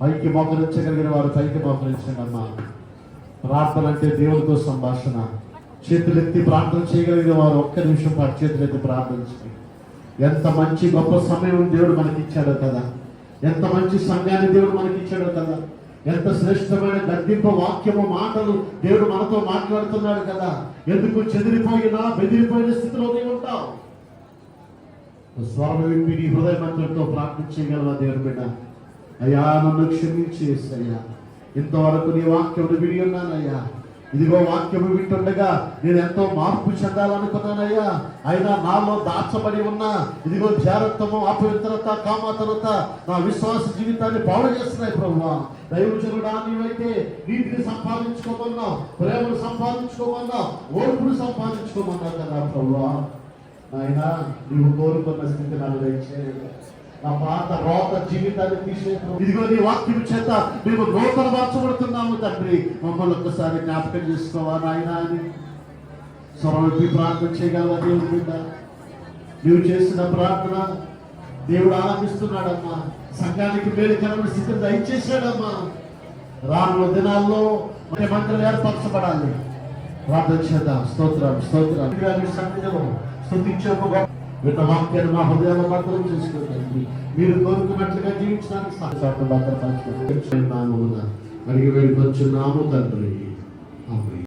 పైకి మోకరించగలిగిన వారు పైకి మోకరించండి అమ్మా ప్రార్థన అంటే దేవునితో సంభాషణ. చేతులెత్తి ప్రార్థన చేయగలిగిన వారు ఒక్క నిమిషం పాటు చేతులెత్తి ప్రార్థించండి ఎంత మంచి గొప్ప సమయం దేవుడు మనకి ఇచ్చాడో కదా. ఎంత మంచి సంఘాన్ని దేవుడు మనకి ఇచ్చాడో కదా. ఎంత శ్రేష్టమైన గద్దింప వాక్యము మాటలు దేవుడు మనతో మాట్లాడుతున్నాడు కదా. ఎందుకు చెదిరిపోయినా బెదిరిపోయిన స్థితిలో ఉంటావు స్వరం విప్పి నీ హృదయమంతులతో ప్రార్థించగలవా దేవుడు బిడ్డ? అయ్యా నన్ను క్షమించి అయ్యా ఇంతవరకు నీ వాక్యం విడి ఉన్నానయ్యా. ఇదిగో వాక్యం వింటుండగా నేను ఎంతో మార్పు చెందాలనుకున్నానయ్యా. అయినా నాలో దాచబడి ఉన్న ఇదిగో జాగ్రత్తము అపవిత్రత కామతరత నా విశ్వాస జీవితాన్ని పాడు చేస్తున్నాయి ప్రభు దైవజనుడా నీవైతే నీతిని సంపాదించుకోమన్నావు ప్రేమను సంపాదించుకోమన్నావు ఓర్పును సంపాదించుకోమన్నా కదా ప్రభు నాయన నీవు కోరుకున్న స్థితి నాకు దయచేయండి నా పాత రోత జీవితాన్ని తీసేయడం. ఇదిగో నీ వాక్యం చేత మేము నూతన మార్చబడుతున్నాము తండ్రి. మమ్మల్ని ఒక్కసారి జ్ఞాపకం చేసుకోవా నాయన అని. స్వరూపి ప్రార్థన చేయగలవా దేవుడి బిడ్డ? నీవు చేసిన ప్రార్థన దేవుడు ఆనందిస్తున్నాడమ్మా సంఘానికి మేలుకరమైన స్థితిని దయచేశాడమ్మా. రానున్న దినాల్లో మన మంత్రులు ఏర్పరచబడాలి. ప్రార్థన చేద్దాం. స్తోత్రం స్తోత్రం. ఒక గొప్ప విన్న వాక్యాన్ని మా హృదయాల్లో భద్రం చేసుకోవడానికి మీరు కోరుకున్నట్లుగా జీవించడానికి సాక్షాత్తు భద్రపరచుకోండి అడిగి వెళ్ళి వచ్చున్నాము తండ్రి.